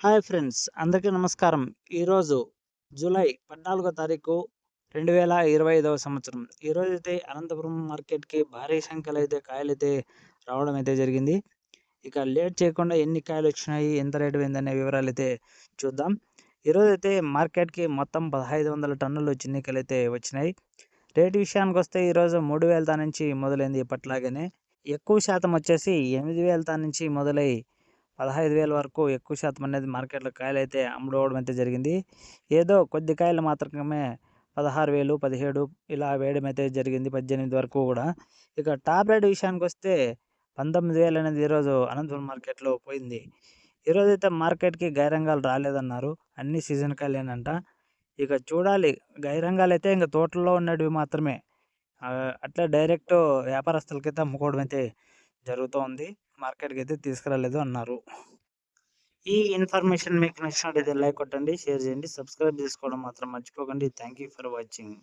Hi friends అందరికీ నమస్కారం. ఈరోజు జూలై పద్నాలుగో తారీఖు రెండు వేల ఇరవై ఐదవ సంవత్సరం. ఈరోజు అయితే అనంతపురం మార్కెట్కి భారీ సంఖ్యలో అయితే కాయలు అయితే రావడం అయితే జరిగింది. ఇక లేట్ చేయకుండా ఎన్ని కాయలు వచ్చినాయి ఎంత రేటు అయిందనే వివరాలు అయితే చూద్దాం. ఈరోజు అయితే మార్కెట్కి మొత్తం పదహైదు వందల టన్నులు చిన్నికలు అయితే వచ్చినాయి. రేటు విషయానికి వస్తే ఈరోజు మూడు వేల దా నుంచి మొదలైంది ఇప్పట్లాగానే. ఎక్కువ శాతం వచ్చేసి ఎనిమిది వేల దా నుంచి మొదలై పదహైదు వేల వరకు ఎక్కువ శాతం అనేది మార్కెట్లో కాయలు అయితే అమ్ముడవడం అయితే జరిగింది. ఏదో కొద్ది కాయలు మాత్రమే పదహారు వేలు పదిహేడు ఇలా వేయడం అయితే జరిగింది పద్దెనిమిది వరకు కూడా. ఇక టాప్ రేట్ విషయానికి వస్తే పంతొమ్మిది వేలు అనేది ఈరోజు అనంతపురం మార్కెట్లో పోయింది. ఈరోజు అయితే మార్కెట్కి గైరంగాలు రాలేదన్నారు. అన్ని సీజన్ కాయలేనంట. ఇక చూడాలి. గైరంగాలు అయితే ఇంకా తోటల్లో ఉన్నవి మాత్రమే. అట్లా డైరెక్ట్ వ్యాపారస్తులకైతే అమ్ముకోవడం అయితే జరుగుతూ ఉంది మార్కెట్కి అయితే తీసుకురాలేదు అన్నారు. ఈ ఇన్ఫర్మేషన్ మీకు నచ్చినట్లయితే లైక్ కొట్టండి షేర్ చేయండి సబ్స్క్రైబ్ చేసుకోవడం మాత్రం మర్చిపోకండి. Thank you for watching.